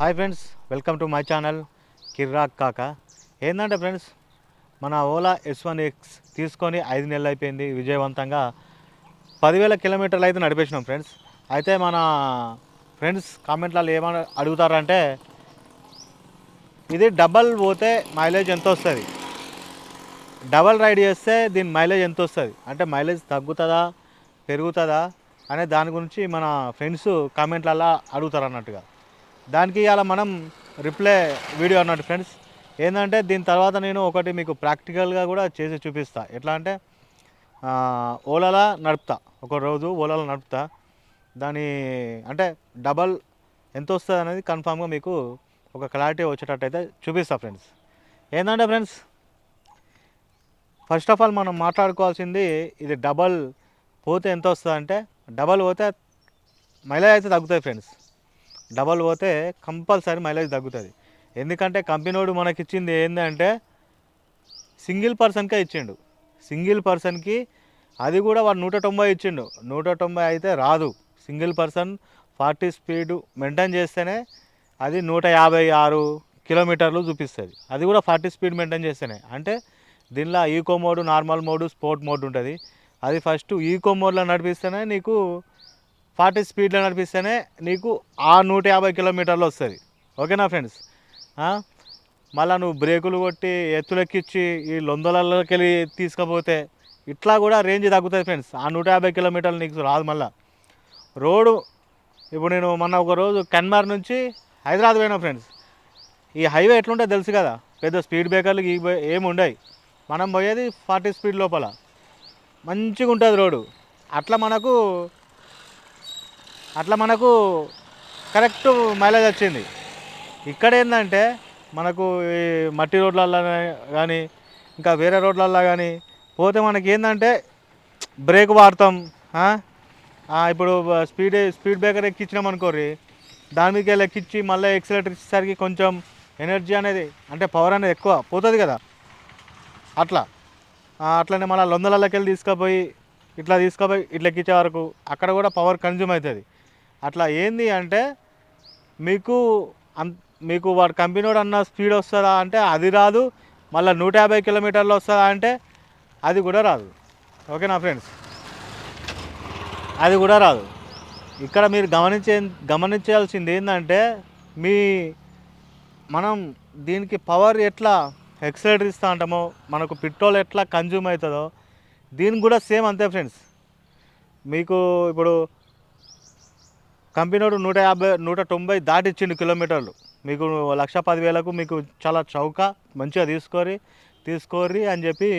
Hi friends welcome to my channel Kirrak Kaka. ఏంటంటే friends మన Ola yes one X తీసుకొని ఐదు నెలలు అయిపోయింది విజయవంతంగా. పదివేల కిలోమీటర్లు అయితే నడిపేసినాం ఫ్రెండ్స్. అయితే మన ఫ్రెండ్స్ కామెంట్లలో ఏమని అడుగుతారంటే ఇది డబల్ పోతే మైలేజ్ ఎంత వస్తుంది? డబల్ రైడ్ చేస్తే దీని మైలేజ్ ఎంత వస్తుంది? అంటే మైలేజ్ తగ్గుతుందా పెరుగుతుందా అనే దాని గురించి మన ఫ్రెండ్స్ కామెంట్లలో అడుగుతారు అన్నట్టుగా దానికి ఇవాళ మనం రిప్లై వీడియో అన్నట్టు ఫ్రెండ్స్ ఏంటంటే దీని తర్వాత నేను ఒకటి మీకు ప్రాక్టికల్గా కూడా చేసి చూపిస్తా. ఎట్లా అంటే ఆ, ఓలాలా నడుపుతా. ఒక రోజు ఓలాలా నడుపుతా. దాని అంటే డబల్ ఎంత వస్తుంది అనేది కన్ఫామ్గా మీకు ఒక క్లారిటీ వచ్చేటట్టయితే చూపిస్తా ఫ్రెండ్స్ ఏంటంటే ఫ్రెండ్స్ ఫస్ట్ ఆఫ్ ఆల్ మనం మాట్లాడుకోవాల్సింది ఇది డబల్ పోతే ఎంత వస్తుంది అంటే డబల్ పోతే మైలేజ్ అయితే తగ్గుతుంది ఫ్రెండ్స్ డబల్ పోతే కంపల్సరీ మైలేజ్ తగ్గుతుంది. ఎందుకంటే కంపెనీడు మనకి ఇచ్చింది ఏంటంటే సింగిల్ పర్సన్కే ఇచ్చిండు. సింగిల్ పర్సన్కి అది కూడా వాడు నూట తొంభై ఇచ్చిండు. నూట తొంభై అయితే రాదు. Single person forty speed maintain చేస్తేనే అది నూట యాభై ఆరు కిలోమీటర్లు చూపిస్తుంది. అది కూడా ఫార్టీ స్పీడ్ మెయింటైన్ చేస్తేనే. అంటే దీనిలో eco mode normal mode sport mode ఉంటుంది. అది ఫస్ట్ ఈకో మోడ్లో నడిపిస్తేనే నీకు ఫార్టీ స్పీడ్లో నడిపిస్తేనే నీకు ఆ నూట యాభై కిలోమీటర్లు వస్తుంది. ఓకేనా ఫ్రెండ్స్? మళ్ళీ నువ్వు బ్రేకులు కొట్టి ఎత్తులెక్కిచ్చి ఈ లొందలలోకి వెళ్ళి తీసుకపోతే ఇట్లా కూడా రేంజ్ తగ్గుతుంది ఫ్రెండ్స్. ఆ నూట యాభై కిలోమీటర్లు నీకు రాదు మళ్ళీ. రోడ్డు ఇప్పుడు నేను మొన్న ఒక రోజు కన్మార్ నుంచి హైదరాబాద్ పోయినా ఫ్రెండ్స్. ఈ హైవే ఎట్లుంటే తెలుసు కదా పెద్ద స్పీడ్ బ్రేకర్లు ఈ ఏమి ఉండవు మనం పోయేది ఫార్టీ స్పీడ్ లోపల. మంచిగా ఉంటుంది రోడ్డు. అట్లా మనకు అట్లా మనకు కరెక్ట్ మైలేజ్ వచ్చింది. ఇక్కడ ఏంటంటే మనకు ఈ మట్టి రోడ్లల్లో కానీ ఇంకా వేరే రోడ్లల్లో కానీ పోతే మనకి ఏంటంటే బ్రేక్ వాడతాం ఇప్పుడు స్పీడ్ స్పీడ్ బ్రేకర్ ఎక్కించినాం అనుకోరి దాని మీదకి వెళ్ళి ఎక్కించి మళ్ళీ ఎక్సలేటర్ ఇచ్చేసరికి కొంచెం ఎనర్జీ అనేది అంటే పవర్ అనేది ఎక్కువ పోతుంది కదా. అట్లా. అట్లనే మళ్ళీ లొందలకి వెళ్ళి తీసుకుపోయి ఇట్లా తీసుకుపోయి ఇట్లా ఎక్కించే వరకు అక్కడ కూడా పవర్ కన్జ్యూమ్ అవుతుంది. అట్లా ఏంది అంటే మీకు అన్ మీకు వాడు కంపెనీడు అన్న స్పీడ్ వస్తుందా అంటే అది రాదు మళ్ళీ నూట యాభై కిలోమీటర్లు వస్తుందా అంటే అది కూడా రాదు. ఓకేనా ఫ్రెండ్స్? అది కూడా రాదు. ఇక్కడ మీరు గమనించే గమనించాల్సింది ఏంటంటే మీ మనం దీనికి పవర్ ఎట్లా ఎక్సలేటర్ ఇస్తా ఉంటామో మనకు పెట్రోల్ ఎట్లా కన్జ్యూమ్ అవుతుందో దీనికి కూడా సేమ్ అంతే ఫ్రెండ్స్. మీకు ఇప్పుడు కంపెనీడు నూట యాభై నూట తొంభై దాటిచ్చిండు కిలోమీటర్లు. మీకు లక్ష పదివేలకు మీకు చాలా చౌక మంచిగా తీసుకొని తీసుకోర్రి అని చెప్పి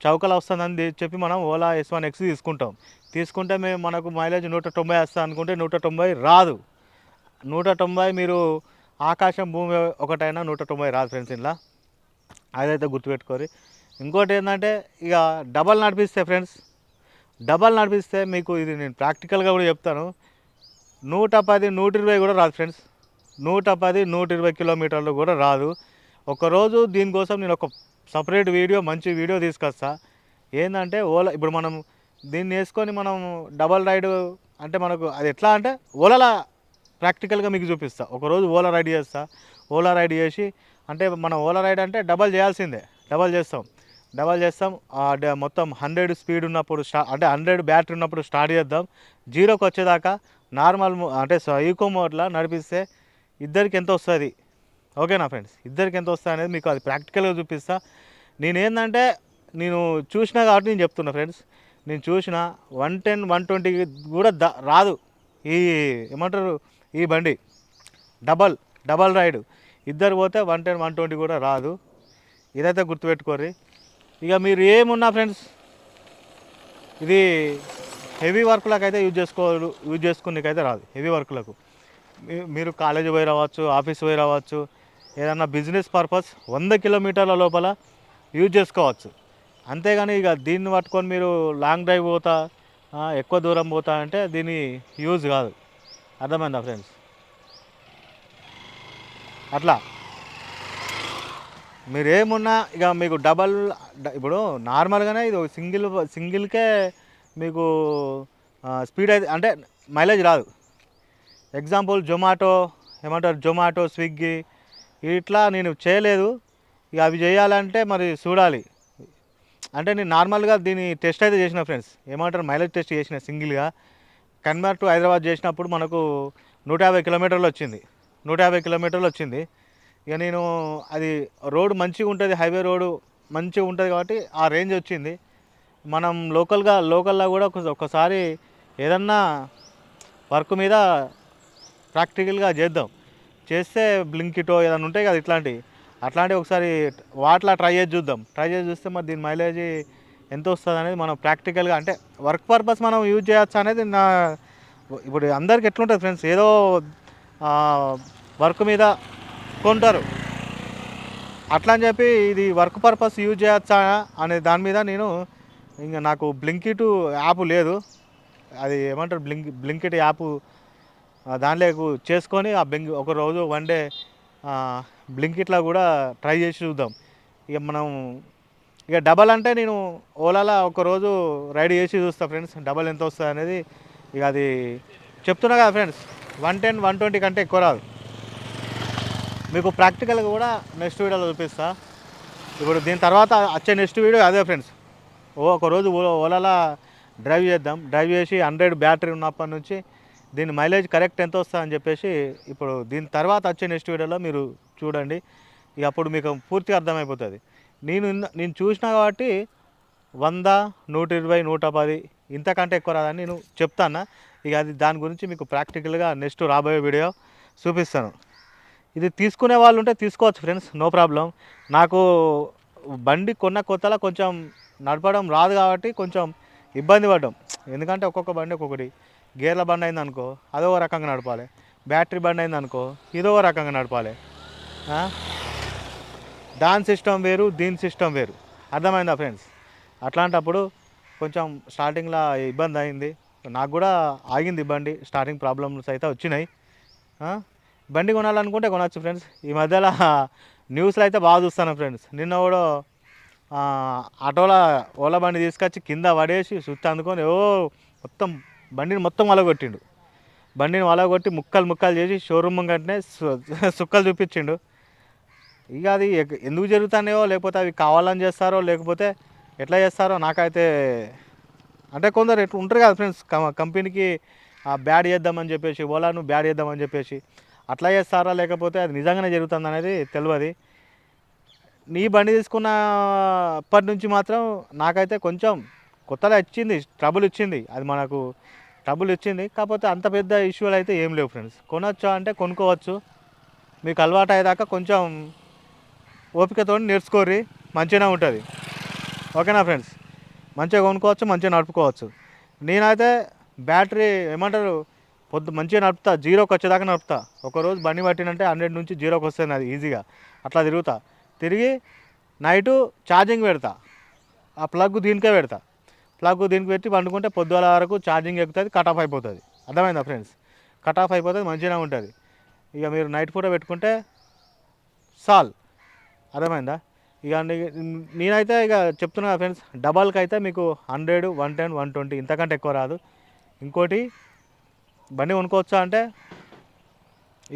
చౌకలు వస్తుందని చెప్పి మనం ఓలా ఎస్ వన్ ఎక్స్ తీసుకుంటాం. తీసుకుంటే మేము మనకు మైలేజ్ నూట తొంభై వస్తుంది అనుకుంటే నూట తొంభై రాదు. నూట తొంభై మీరు ఆకాశం భూమి ఒకటైనా నూట తొంభై రాదు ఫ్రెండ్స్ ఇలా అదైతే గుర్తుపెట్టుకోరి ఇంకోటి ఏంటంటే ఇక డబల్ నడిపిస్తే ఫ్రెండ్స్ డబల్ నడిపిస్తే మీకు ఇది నేను ప్రాక్టికల్గా కూడా చెప్తాను. నూట పది నూట ఇరవై కూడా రాదు ఫ్రెండ్స్ నూట పది నూట ఇరవై కిలోమీటర్లు కూడా రాదు. ఒకరోజు దీనికోసం నేను ఒక సపరేట్ వీడియో మంచి వీడియో తీసుకొస్తా. ఏంటంటే ఓలా ఇప్పుడు మనం దీన్ని వేసుకొని మనం డబల్ రైడ్ అంటే మనకు అది ఎట్లా అంటే ఓలాలా ప్రాక్టికల్గా మీకు చూపిస్తా. ఒకరోజు ఓలా రైడ్ చేస్తా. ఓలా రైడ్ చేసి అంటే మనం ఓలా రైడ్ అంటే డబల్ చేయాల్సిందే. డబల్ చేస్తాం. డబల్ చేస్తాం. మొత్తం హండ్రెడ్ స్పీడ్ ఉన్నప్పుడు స్టా అంటే హండ్రెడ్ బ్యాటరీ ఉన్నప్పుడు స్టార్ట్ చేద్దాం. జీరోకి వచ్చేదాకా నార్మల్ అంటే ఈకో మోడ్లా నడిపిస్తే ఇద్దరికి ఎంత వస్తుంది? ఓకేనా ఫ్రెండ్స్ ఇద్దరికి ఎంత వస్తుంది అనేది మీకు అది ప్రాక్టికల్గా చూపిస్తా. నేను ఏంటంటే నేను చూసినా కాబట్టి నేను చెప్తున్నా ఫ్రెండ్స్. నేను చూసిన వన్ టెన్ వన్ ట్వంటీ కూడా రాదు. ఈ ఏమంటారు ఈ బండి. Double double ride. ఇద్దరు పోతే వన్ టెన్ వన్ ట్వంటీ కూడా రాదు. ఇదైతే గుర్తుపెట్టుకోర్రి. ఇక మీరు ఏమున్నా ఫ్రెండ్స్ ఇది హెవీ వర్క్లకు అయితే యూజ్ చేసుకో యూజ్ చేసుకునేకైతే రాదు హెవీ వర్క్లకు. మీరు కాలేజ్ పోయి రావచ్చు ఆఫీస్ పోయి రావచ్చు ఏదన్నా బిజినెస్ పర్పస్ వంద కిలోమీటర్ల లోపల యూజ్ చేసుకోవచ్చు. అంతేగాని ఇక దీన్ని పట్టుకొని మీరు లాంగ్ డ్రైవ్ పోతా ఎక్కువ దూరం పోతా అంటే దీని యూజ్ కాదు. అర్థమైందా ఫ్రెండ్స్? అట్లా. మీరేమున్నా ఇక మీకు డబల్ ఇప్పుడు నార్మల్గానే ఇది సింగిల్ సింగిల్కే మీకు స్పీడ్ అయితే అంటే మైలేజ్ రాదు. ఎగ్జాంపుల్ జొమాటో ఏమంటారు? జొమాటో స్విగ్గీ ఇట్లా నేను చేయలేదు. ఇక అవి చేయాలంటే మరి చూడాలి. అంటే నేను నార్మల్గా దీని టెస్ట్ అయితే చేసిన ఫ్రెండ్స్. ఏమంటారు? మైలేజ్ టెస్ట్ చేసిన సింగిల్గా. కన్వర్ టు హైదరాబాద్ చేసినప్పుడు మనకు నూట యాభై కిలోమీటర్లు వచ్చింది. నూట యాభై కిలోమీటర్లు వచ్చింది. ఇక నేను అది రోడ్ మంచిగా ఉంటుంది హైవే రోడ్ మంచిగా ఉంటుంది కాబట్టి ఆ రేంజ్ వచ్చింది. మనం లోకల్గా లోకల్లో కూడా ఒకసారి ఏదన్నా వర్క్ మీద ప్రాక్టికల్గా చేద్దాం. చేస్తే బ్లింకిటో ఏదైనా ఉంటాయి కదా ఇట్లాంటివి. అట్లాంటివి ఒకసారి వాటిలా ట్రై చేసి చూద్దాం. ట్రై చేసి చూస్తే మరి దీని మైలేజ్ ఎంత వస్తుంది అనేది మనం ప్రాక్టికల్గా అంటే వర్క్ పర్పస్ మనం యూజ్ చేయొచ్చు అనేది నా ఇప్పుడు అందరికి ఎట్లుంటుంది ఫ్రెండ్స్? ఏదో వర్క్ మీద కొంటారు. అట్లా అని చెప్పి ఇది వర్క్ పర్పస్ యూజ్ చేయొచ్చా అనే దాని మీద నేను ఇంకా నాకు బ్లింకిట్ యాప్ లేదు. అది ఏమంటారు? బ్లింక్ బ్లింకిట్ యాప్ దానిలో చేసుకొని ఆ బ్లింక్ ఒక రోజు వన్ డే బ్లింకిట్లో కూడా ట్రై చేసి చూద్దాం. ఇక మనం ఇక డబల్ అంటే నేను ఓలాలో ఒక రోజు రైడ్ చేసి చూస్తా ఫ్రెండ్స్ డబల్ ఎంత వస్తుంది అనేది ఇక అది చెప్తున్నా కదా friends one ten one twenty కంటే ఎక్కువ రాదు. మీకు ప్రాక్టికల్గా కూడా నెక్స్ట్ వీడియోలో చూపిస్తా. ఇప్పుడు దీని తర్వాత వచ్చే నెక్స్ట్ వీడియో అదే ఫ్రెండ్స్ ఓ ఒక రోజు ఓ- డ్రైవ్ చేద్దాం. డ్రైవ్ చేసి హండ్రెడ్ బ్యాటరీ ఉన్నప్పటి నుంచి దీని మైలేజ్ కరెక్ట్ ఎంత వస్తుంది అని చెప్పేసి ఇప్పుడు దీని తర్వాత వచ్చే నెక్స్ట్ వీడియోలో మీరు చూడండి. ఇక అప్పుడు మీకు పూర్తిగా అర్థమైపోతుంది. నేను నేను చూసినా కాబట్టి వంద నూట ఇరవై నూట పది ఇంతకంటే ఎక్కువ రాదని నేను చెప్తాను ఇక అది దాని గురించి మీకు ప్రాక్టికల్గా నెక్స్ట్ రాబోయే వీడియో చూపిస్తాను. ఇది తీసుకునే వాళ్ళు ఉంటే తీసుకోవచ్చు ఫ్రెండ్స్ నో ప్రాబ్లం. నాకు బండి కొన్న కొత్తలో కొంచెం నడపడం రాదు కాబట్టి కొంచెం ఇబ్బంది పడ్డాం. ఎందుకంటే ఒక్కొక్క బండి ఒక్కొక్కటి. గేర్ల బండి అయింది అనుకో అదో రకంగా నడపాలి. బ్యాటరీ బండి అయింది అనుకో ఇదో రకంగా నడపాలి. దాని సిస్టమ్ వేరు దీని సిస్టమ్ వేరు. అర్థమైందా ఫ్రెండ్స్? అట్లాంటప్పుడు కొంచెం స్టార్టింగ్లో ఇబ్బంది అయింది. నాకు కూడా ఆగింది బండి. స్టార్టింగ్ ప్రాబ్లమ్స్ అయితే వచ్చినాయి. బండి కొనాలనుకుంటే కొనవచ్చు ఫ్రెండ్స్. ఈ మధ్యలో న్యూస్లో అయితే బాగా చూస్తాను ఫ్రెండ్స్. నిన్న కూడా ఆటోలో ఓలా బండి తీసుకొచ్చి కింద పడేసి సుత్తి అందుకొని ఓ మొత్తం బండిని మొత్తం వలగొట్టిండు బండిని వలగొట్టి ముక్కలు ముక్కలు చేసి షోరూమ్ ముంగటనే సుక్కలు చూపించిండు. ఇక అది ఎక్- ఎందుకు జరుగుతున్నాయో లేకపోతే అవి కావాలని చేస్తారో లేకపోతే ఎట్లా చేస్తారో నాకైతే అంటే కొందరు ఎట్లా ఉంటారు కదా ఫ్రెండ్స్ కంపెనీకి బ్యాడ్ చేద్దామని చెప్పేసి ఓలాను బ్యాడ్ చేద్దామని చెప్పేసి అట్లా చేస్తారా లేకపోతే అది నిజంగానే జరుగుతుంది అనేది తెలియదు నీ బండి తీసుకున్నప్పటి నుంచి మాత్రం నాకైతే కొంచెం కొత్తగా ఇచ్చింది ట్రబుల్ ఇచ్చింది. అది మనకు ట్రబుల్ ఇచ్చింది. కాకపోతే అంత పెద్ద ఇష్యూలు అయితే ఏం లేవు ఫ్రెండ్స్ కొనొచ్చా అంటే కొనుక్కోవచ్చు. మీకు అలవాటు అయ్యేదాకా కొంచెం ఓపికతో నేర్చుకోరి మంచిగానే ఉంటుంది. ఓకేనా ఫ్రెండ్స్ మంచిగా కొనుక్కోవచ్చు మంచిగా నడుపుకోవచ్చు. నేనైతే బ్యాటరీ ఏమంటారు? పొద్దు మంచిగా నడుపుతా జీరోకి వచ్చేదాకా నడుపుతా. ఒకరోజు బండి పట్టినంటే హండ్రెడ్ నుంచి జీరోకి వస్తుంది అది ఈజీగా అట్లా తిరుగుతా. తిరిగి నైటు ఛార్జింగ్ పెడతా. ఆ ప్లగ్ దీనికే పెడతా. ప్లగ్ దీనికి పెట్టి పండుకుంటే పొద్దుల వరకు ఛార్జింగ్ ఎక్కుతుంది కట్ ఆఫ్ అయిపోతుంది. అర్థమైందా ఫ్రెండ్స్? కట్ ఆఫ్ అయిపోతుంది మంచిగానే ఉంటుంది. ఇక మీరు నైట్ పూట పెట్టుకుంటే సాల్. అర్థమైందా? ఇక నీ- నేనైతే ఇక చెప్తున్నా ఫ్రెండ్స్ డబల్కి అయితే మీకు hundred one ten one twenty ఇంతకంటే ఎక్కువ రాదు. ఇంకోటి బండి కొనుక్కోవచ్చా అంటే?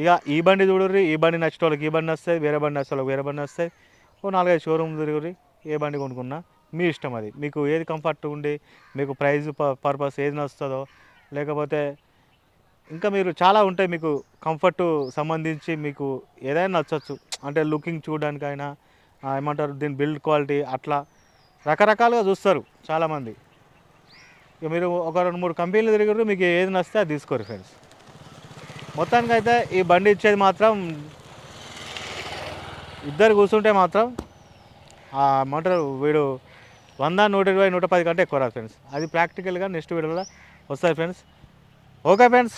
ఇక ఈ బండి చూడుర్రి ఈ బండి నచ్చిన వాళ్ళకి ఈ బండి వస్తాయి వేరే బండి నచ్చే వాళ్ళకి వేరే బండి వస్తాయి ఓ నాలుగైదు షోరూమ్ తిరుగురి ఏ బండి కొనుక్కున్నా. మీ ఇష్టం అది. మీకు ఏది కంఫర్ట్ ఉండి మీకు ప్రైజ్ పర్పస్ ఏది నచ్చుతుందో లేకపోతే ఇంకా మీరు చాలా ఉంటాయి మీకు కంఫర్ట్ సంబంధించి మీకు ఏదైనా నచ్చచ్చు. అంటే లుకింగ్ చూడడానికైనా ఏమంటారు దీని బిల్డ్ క్వాలిటీ అట్లా రకరకాలుగా చూస్తారు చాలామంది. ఇక మీరు ఒక రెండు మూడు కంపెనీలు తిరిగారు మీకు ఏది నచ్చితే అది తీసుకోరు ఫ్రెండ్స్ మొత్తానికి అయితే ఈ బండి ఇచ్చేది మాత్రం ఇద్దరు కూర్చుంటే మాత్రం మోటార్ వీడు వంద నూట ఇరవై నూట పది కంటే ఎక్కువ రాదు ఫ్రెండ్స్ అది ప్రాక్టికల్గా నెక్స్ట్ వీడియోలో వస్తాయి ఫ్రెండ్స్ ఓకే ఫ్రెండ్స్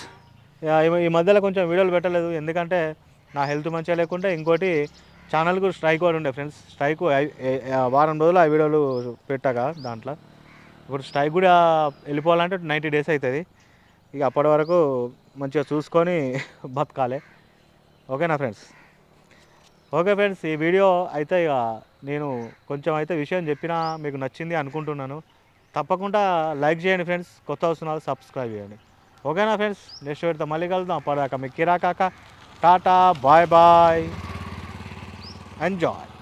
ఈ మధ్యలో కొంచెం వీడియోలు పెట్టలేదు ఎందుకంటే నా హెల్త్ మంచిగా లేకుంటే ఇంకోటి ఛానల్కు స్ట్రైక్ కూడా ఉండే ఫ్రెండ్స్ స్ట్రైక్ వారం రోజులు ఆ వీడియోలు పెట్టాక దాంట్లో. ఇప్పుడు స్ట్రైక్ కూడా వెళ్ళిపోవాలంటే నైంటీ డేస్ అవుతుంది. ఇక అప్పటి వరకు మంచిగా చూసుకొని బతకాలి. ఓకేనా ఫ్రెండ్స్? ఓకే ఫ్రెండ్స్ ఈ వీడియో అయితే ఇక నేను కొంచెం అయితే విషయం చెప్పినా మీకు నచ్చింది అనుకుంటున్నాను. తప్పకుండా లైక్ చేయండి ఫ్రెండ్స్ కొత్త వస్తున్నారు సబ్స్క్రైబ్ చేయండి. ఓకేనా ఫ్రెండ్స్? నెక్స్ట్ వీడితో మళ్ళీ కలుద్దాం. అప్పటిదాకా మీకు Kirrak Kaka tata bye bye enjoy.